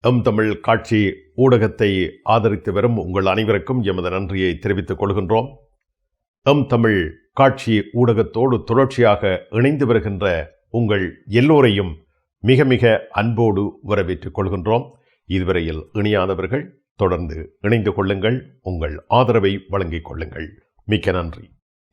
M Tamil காட்சி ஊடகத்தை ஆதரித்து வரும் உங்கள் அனைவருக்கும் எமது நன்றியை தெரிவித்துக் கொள்கின்றோம். எம் தமிழ் காட்சி ஊடகத்தோடு தொடர்ச்சியாக இணைந்து வருகின்ற உங்கள் எல்லோரையும் மிக மிக அன்போடு வரவேற்றுக் கொள்கின்றோம். இதுவரையில் இணையாதவர்கள் தொடர்ந்து இணைந்து கொள்ளுங்கள் உங்கள் ஆதரவை வழங்கிக் கொள்ளுங்கள். மிக்க நன்றி.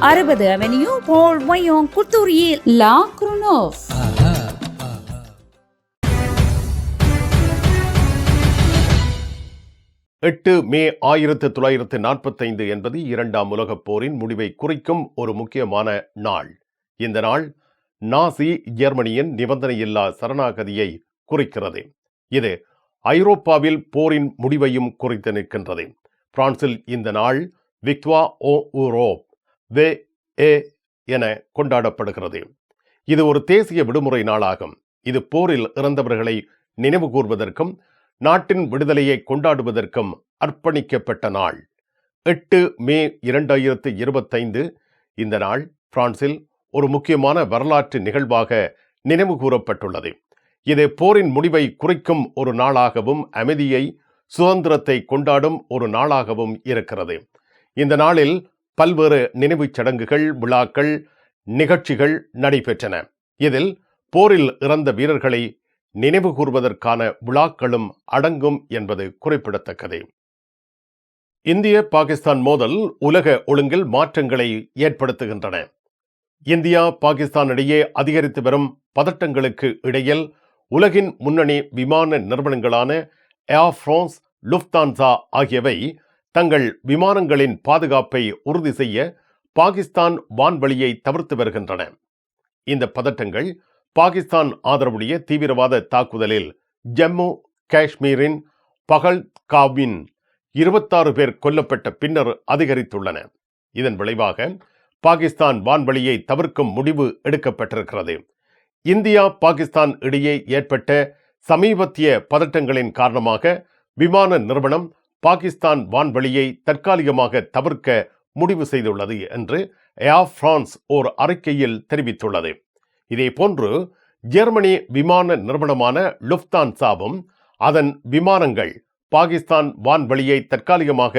அறுபது அவென்யூ போல் வயோங் குத்தூரியில் லா குருனோவ். எட்டு மே ஆயிரத்து தொள்ளாயிரத்து நாற்பத்தைந்து என்பது இரண்டாம் உலகப் போரின் முடிவை குறிக்கும் ஒரு முக்கியமான நாள். இந்த நாள் நாசி ஜெர்மனியின் நிபந்தனையில்லா சரணாகதியை குறிக்கிறது. இது ஐரோப்பாவில் போரின் முடிவையும் குறித்து நிற்கின்றது. பிரான்சில் இந்த நாள் விக்வா ஓ ஊரோப் வே ஏ என கொண்டாடப்படுகிறது. இது ஒரு தேசிய விடுமுறை நாளாகும். இது போரில் இறந்தவர்களை நினைவு கூர்வதற்கும் நாட்டின் விடுதலையை கொண்டாடுவதற்கும் அர்ப்பணிக்கப்பட்ட நாள். எட்டு மே இரண்டாயிரத்து இருபத்தைந்து இந்த நாள் பிரான்சில் ஒரு முக்கியமான வரலாற்று நிகழ்வாக நினைவு கூறப்பட்டுள்ளது. இது போரின் முடிவை குறிக்கும் ஒரு நாளாகவும் அமைதியை சுதந்திரத்தை கொண்டாடும் ஒரு நாளாகவும் இருக்கிறது. இந்த நாளில் பல்வேறு நினைவுச் சடங்குகள் விழாக்கள் நிகழ்ச்சிகள் நடைபெற்றன. இதில் போரில் இறந்த வீரர்களை நினைவு கூர்வதற்கான விழாக்களும் அடங்கும் என்பது குறிப்பிடத்தக்கது. இந்திய பாகிஸ்தான் மோதல் உலக ஒழுங்கில் மாற்றங்களை ஏற்படுத்துகின்றன. இந்தியா பாகிஸ்தான் இடையே அதிகரித்து வரும் பதட்டங்களுக்கு இடையில் உலகின் முன்னணி விமான நிறுவனங்களான ஏர் பிரான்ஸ் லுப்தான்சா ஆகியவை தங்கள் விமானங்களின் பாதுகாப்பை உறுதி செய்ய பாகிஸ்தான் வான்வழியை தவிர்த்து வருகின்றன. இந்த பதட்டங்கள் பாகிஸ்தான் ஆதரவுடைய தீவிரவாத தாக்குதலில் ஜம்மு காஷ்மீரின் பகல் காவின் இருபத்தாறு பேர் கொல்லப்பட்ட பின்னர் அதிகரித்துள்ளன. இதன் விளைவாக பாகிஸ்தான் வான்வழியை தவிர்க்கும் முடிவு எடுக்கப்பட்டிருக்கிறது. இந்தியா பாகிஸ்தான் இடையே ஏற்பட்ட சமீபத்திய பதட்டங்களின் காரணமாக விமான நிறுவனம் பாகிஸ்தான் வான்வழியை தற்காலிகமாக தவிர்க்க முடிவு செய்துள்ளது என்று ஏர் பிரான்ஸ் ஓர் அறிக்கையில் தெரிவித்துள்ளது. இதேபோன்று ஜெர்மனி விமான நிறுவனமான லுப்தான்சாவும் அதன் விமானங்கள் பாகிஸ்தான் வான்வெளியை தற்காலிகமாக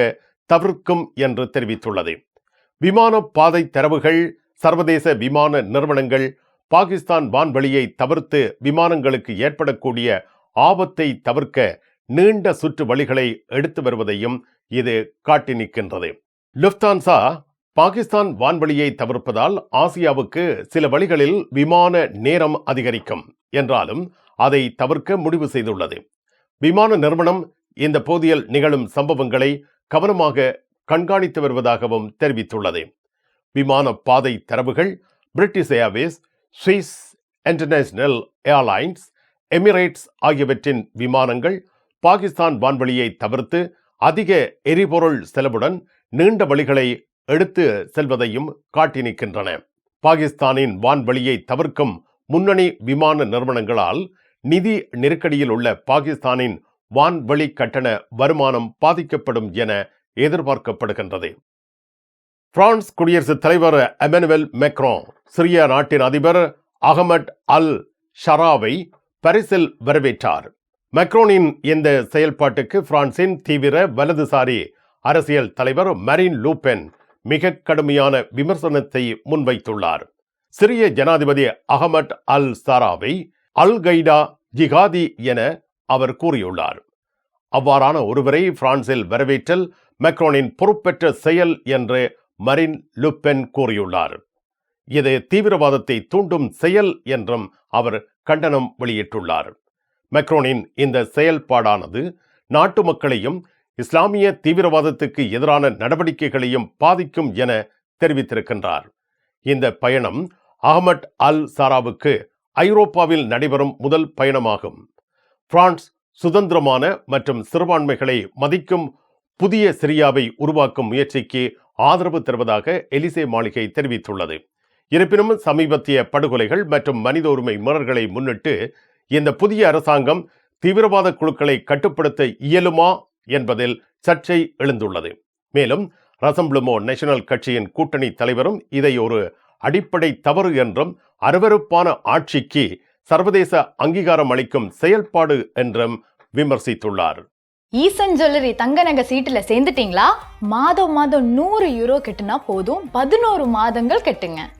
தவிர்க்கும் என்று தெரிவித்துள்ளது. விமான பாதை தரவுகள் சர்வதேச விமான நிறுவனங்கள் பாகிஸ்தான் வான்வழியை தவிர்த்து விமானங்களுக்கு ஏற்படக்கூடிய ஆபத்தை தவிர்க்க நீண்ட சுற்று வழிகளை எடுத்து வருவதையும் இது காட்டி நிற்கின்றது. லுப்தான்சா பாகிஸ்தான் வான்வழியை தவிர்ப்பதால் ஆசியாவுக்கு சில வழிகளில் விமான நேரம் அதிகரிக்கும் என்றாலும் அதை தவிர்க்க முடிவு செய்துள்ளது. விமான நிறுவனம் இந்த போதியில் நிகழும் சம்பவங்களை கவனமாக கண்காணித்து வருவதாகவும் தெரிவித்துள்ளது. விமான பாதை தரவுகள் British Airways Swiss International Airlines Emirates ஆகியவற்றின் விமானங்கள் பாகிஸ்தான் வான்வழியை தவிர்த்து அதிக எரிபொருள் செலவுடன் நீண்ட வழிகளை எடுத்து செல்வதையும் காட்டி நிற்கின்றன. பாகிஸ்தானின் வான்வழியை தவிர்க்கும் முன்னணி விமான நிறுவனங்களால் நிதி நெருக்கடியில் உள்ள பாகிஸ்தானின் வான்வழி கட்டண வருமானம் பாதிக்கப்படும் என எதிர்பார்க்கப்படுகின்றது. பிரான்ஸ் குடியரசுத் தலைவர் எமனுவல் மெக்ரோ சிரிய நாட்டின் அதிபர் அகமட் அல் ஷராவை பரிசில் வரவேற்றார். மெக்ரோனின் இந்த செயல்பாட்டுக்கு பிரான்சின் தீவிர வலதுசாரி அரசியல் தலைவர் மரின் லூபென் மிக கடுமையான விமர்சனத்தை முன்வைத்துள்ளார். சிரிய ஜனாதிபதி அகமட் அல் சாராவை அல் கைடா ஜிகாதி என அவர் கூறியுள்ளார். அவ்வாறான ஒருவரை பிரான்சில் வரவேற்றல் மெக்ரோனின் பொறுப்பெற்ற செயல் என்று மரின் லுப்பென் கூறியுள்ளார். இது தீவிரவாதத்தை தூண்டும் செயல் என்றும் அவர் கண்டனம் வெளியிட்டுள்ளார். மெக்ரோனின் இந்த செயல்பாடானது நாட்டு மக்களையும் இஸ்லாமிய தீவிரவாதத்துக்கு எதிரான நடவடிக்கைகளையும் பாதிக்கும் என தெரிவித்திருக்கின்றார். இந்த பயணம் அகமட் அல் சாராவுக்கு ஐரோப்பாவில் நடைபெறும் முதல் பயணமாகும். பிரான்ஸ் சுதந்திரமான மற்றும் சிறுபான்மைகளை மதிக்கும் புதிய சிரியாவை உருவாக்கும் முயற்சிக்கு ஆதரவு தருவதாக எலிசே மாளிகை தெரிவித்துள்ளது. இருப்பினும் சமீபத்திய படுகொலைகள் மற்றும் மனித உரிமை மீறல்களை முன்னிட்டு இந்த புதிய அரசாங்கம் தீவிரவாத குழுக்களை கட்டுப்படுத்த இயலுமா என்பதில் சர்ச்சை எழுந்துள்ளது. மேலும் ரசம்ப்ளுமோ நேஷனல் கட்சியின் கூட்டணி தலைவரும் இதை ஒரு அடிப்படை தவறு என்றும் அருவருப்பான ஆட்சிக்கு சர்வதேச அங்கீகாரம் அளிக்கும் செயல்பாடு என்றும் விமர்சித்துள்ளார். ஈசன் ஜுவல்லரி தங்க நகை சீட்டுல சேர்ந்துட்டீங்களா? மாதம் மாதம் நூறு யூரோ கட்டுனா போதும் பதினோரு மாதங்கள் கெட்டுங்க.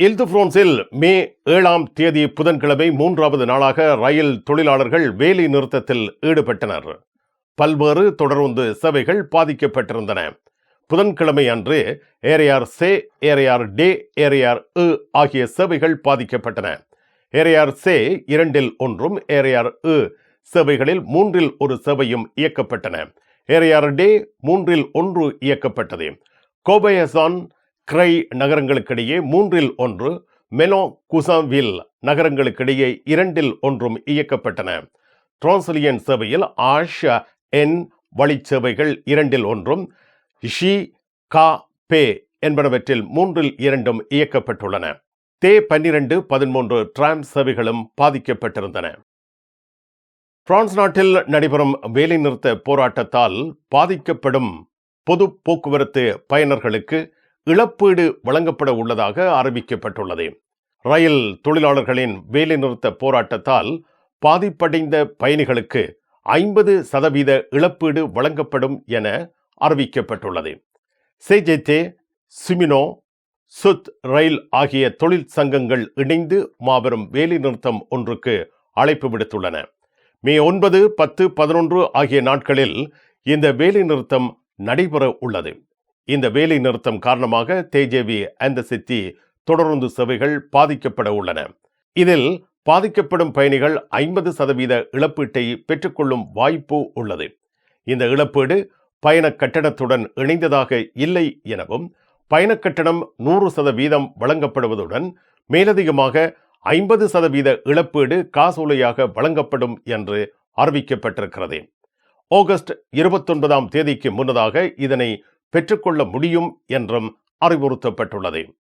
இல்து மே ஏழாம் தேதி புதன்கிழமை மூன்றாவது நாளாக ரயில் தொழிலாளர்கள் வேலை நிறுத்தத்தில் ஈடுபட்டனர். பல்வேறு தொடருந்து சேவைகள் பாதிக்கப்பட்டிருந்தன. புதன்கிழமை அன்று ஏரையார் சே ஏரையார் டே ஏரையார் இ ஆகிய சேவைகள் பாதிக்கப்பட்டன. ஏரையார் சே இரண்டில் ஒன்றும் ஏரையார் இ சேவைகளில் மூன்றில் ஒரு சேவையும் இயக்கப்பட்டன. ஏரையார் டே மூன்றில் ஒன்று இயக்கப்பட்டது. கோபயசான் கிரை நகரங்களுக்கிடையே மூன்றில் ஒன்று மெலோ குசாவில் நகரங்களுக்கிடையே இரண்டில் ஒன்றும் இயக்கப்பட்டன. டிரான்சிலியன் சேவையில் ஆஷ் என் வழிச்சேவைகள் இரண்டில் ஒன்றும் ஷி கா பே என்பனவற்றில் மூன்றில் இரண்டும் இயக்கப்பட்டுள்ளன. தே பன்னிரண்டு பதிமூன்று டிராம் சேவைகளும் பாதிக்கப்பட்டிருந்தன. பிரான்ஸ் நாட்டில் நடைபெறும் வேலைநிறுத்த போராட்டத்தால் பாதிக்கப்படும் பொது போக்குவரத்து பயனர்களுக்கு இழப்பீடு வழங்கப்பட உள்ளதாக அறிவிக்கப்பட்டுள்ளது. ரயில் தொழிலாளர்களின் வேலைநிறுத்த போராட்டத்தால் பாதிப்படைந்த பயணிகளுக்கு ஐம்பது சதவீத இழப்பீடு வழங்கப்படும் என அறிவிக்கப்பட்டுள்ளது. சேஜெத்தே சிமினோ சுத் ரயில் ஆகிய தொழில் சங்கங்கள் இணைந்து மாபெரும் வேலைநிறுத்தம் ஒன்றுக்கு அழைப்பு விடுத்துள்ளன. மே ஒன்பது பத்து பதினொன்று ஆகிய நாட்களில் இந்த வேலைநிறுத்தம் நடைபெற உள்ளது. இந்த வேலை நிறுத்தம் காரணமாக தேஜேவி அந்த சித்தி தொடருந்து சேவைகள் பாதிக்கப்பட உள்ளன. இதில் பாதிக்கப்படும் பயணிகள் ஐம்பது சதவீத இழப்பீட்டை பெற்றுக்கொள்ளும் வாய்ப்பு உள்ளது. இந்த இழப்பீடு பயண கட்டணத்துடன் இணைந்ததாக இல்லை எனவும் பயண கட்டணம் நூறு சதவீதம் வழங்கப்படுவதுடன் மேலதிகமாக ஐம்பது சதவீத இழப்பீடு காசோலையாக வழங்கப்படும் என்று அறிவிக்கப்பட்டிருக்கிறது. ஆகஸ்ட் இருபத்தொன்பதாம் தேதிக்கு முன்னதாக இதனை பெற்றுக்கொள்ள முடியும் என்றும் அறிவுறுத்தப்பட்டுள்ளது.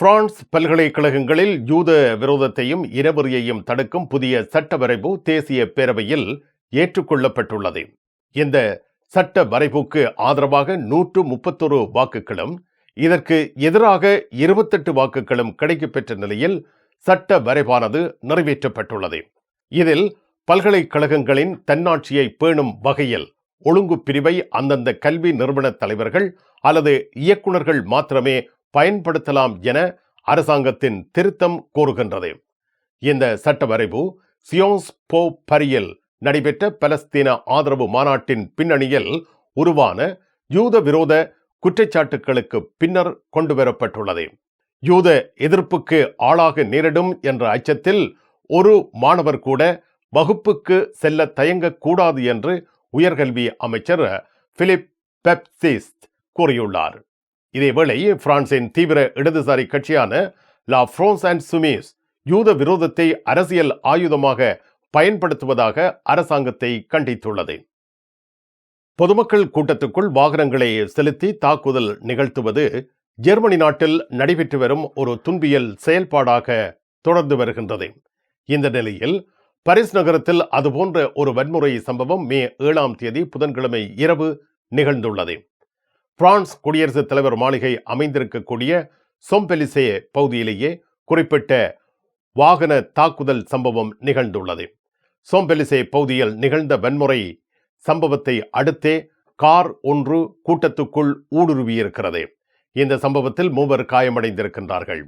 பிரான்ஸ் பல்கலைக்கழகங்களில் யூத விரோதத்தையும் இனவெறியையும் தடுக்கும் புதிய சட்ட வரைவு தேசிய பேரவையில் ஏற்றுக்கொள்ளப்பட்டுள்ளது. இந்த சட்ட வரைவுக்கு ஆதரவாக நூற்று முப்பத்தொரு வாக்குகளும் இதற்கு எதிராக இருபத்தெட்டு வாக்குகளும் கிடைக்கப்பெற்ற நிலையில் சட்ட வரைவானது நிறைவேற்றப்பட்டுள்ளது. இதில் பல்கலைக்கழகங்களின் தன்னாட்சியை பேணும் வகையில் ஒழுங்கு பிரிவை அந்தந்த கல்வி நிறுவன தலைவர்கள் அல்லது இயக்குநர்கள் மாத்திரமே பயன்படுத்தலாம் என அரசாங்கத்தின் திருத்தம் கோருகின்றது. இந்த சட்ட வரைவு சியோன்ஸ் போ பரியில் நடைபெற்ற பலஸ்தீன ஆதரவு மாநாட்டின் பின்னணியில் உருவான யூத விரோத குற்றச்சாட்டுகளுக்கு பின்னர் கொண்டுவரப்பட்டுள்ளது. யூத எதிர்ப்புக்கு ஆளாக நேரிடும் என்ற அச்சத்தில் ஒரு மாணவர் கூட வகுப்புக்கு செல்ல தயங்கக்கூடாது என்று உயர்கல்வி அமைச்சர் பிலிப் பெப்சிஸ்ட் கூறியுள்ளார். இதேவேளை பிரான்சின் தீவிர இடதுசாரி கட்சியான லா பிரான்ஸ் அண்ட் சுமீஸ் யூத விரோதத்தை அரசியல் ஆயுதமாக பயன்படுத்துவதாக அரசாங்கத்தை கண்டித்துள்ளது. பொதுமக்கள் கூட்டத்துக்குள் வாகனங்களை செலுத்தி தாக்குதல் நிகழ்த்துவது ஜெர்மனி நாட்டில் நடைபெற்று வரும் ஒரு துன்பியல் செயல்பாடாக தொடர்ந்து வருகின்றது. இந்த நிலையில் பரிஸ் நகரத்தில் அதுபோன்ற ஒரு வன்முறை சம்பவம் மே ஏழாம் தேதி புதன்கிழமை இரவு நிகழ்ந்துள்ளது. பிரான்ஸ் குடியரசுத் தலைவர் மாளிகை அமைந்திருக்கக்கூடிய சொம்பெலிசே பகுதியிலேயே குறிப்பிட்ட வாகன தாக்குதல் சம்பவம் நிகழ்ந்துள்ளது. சோம்பெலிசே பகுதியில் நிகழ்ந்த வன்முறை சம்பவத்தை அடுத்தே கார் ஒன்று கூட்டத்துக்குள் ஊடுருவியிருக்கிறது. இந்த சம்பவத்தில் மூவர் காயமடைந்திருக்கின்றார்கள்.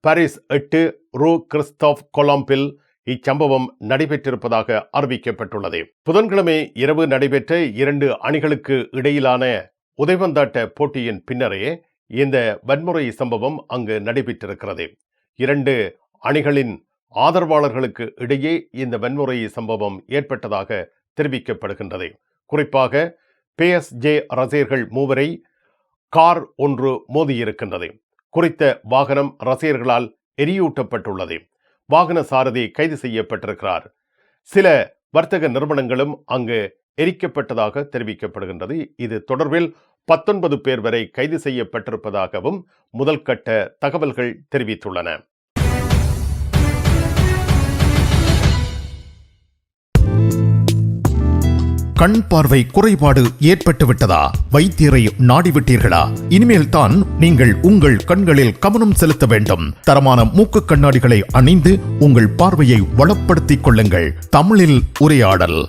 பாரிஸ் எட்டு ரூ. கிறிஸ்தோப் கொலம்பில் இச்சம்பவம் நடைபெற்றிருப்பதாக அறிவிக்கப்பட்டுள்ளது. புதன்கிழமை இரவு நடைபெற்ற இரண்டு அணிகளுக்கு இடையிலான உதயவந்தாட்ட போட்டியின் பின்னரே இந்த வன்முறை சம்பவம் அங்கு நடைபெற்றிருக்கிறது. இரண்டு அணிகளின் ஆதரவாளர்களுக்கு இடையே இந்த வன்முறை சம்பவம் ஏற்பட்டதாக தெரிவிக்கப்படுகின்றது. குறிப்பாக ஜே. ரசிகர்கள் மூவரை கார் ஒன்று மோதியிருக்கின்றது. குறித்த வாகனம் ரசிகர்களால் எரியூட்டப்பட்டுள்ளது. வாகன சாரதி கைது செய்யப்பட்டிருக்கிறார். சில வர்த்தக நிறுவனங்களும் அங்கு எரிக்கப்பட்டதாக தெரிவிக்கப்படுகின்றது. இது தொடர்பில் பத்தொன்பது பேர் வரை கைது செய்யப்பட்டிருப்பதாகவும் முதல்கட்ட தகவல்கள் தெரிவித்துள்ளன. கண் பார்வை குறைபாடு ஏற்பட்டுவிட்டதா? வைத்தியரை நாடிவிட்டீர்களா? இனிமேல் தான் நீங்கள் உங்கள் கண்களில் கவனம் செலுத்த வேண்டும். தரமான மூக்கு கண்ணாடிகளை அணிந்து உங்கள் பார்வையை வளப்படுத்திக் கொள்ளுங்கள். தமிழில் உரையாடல்.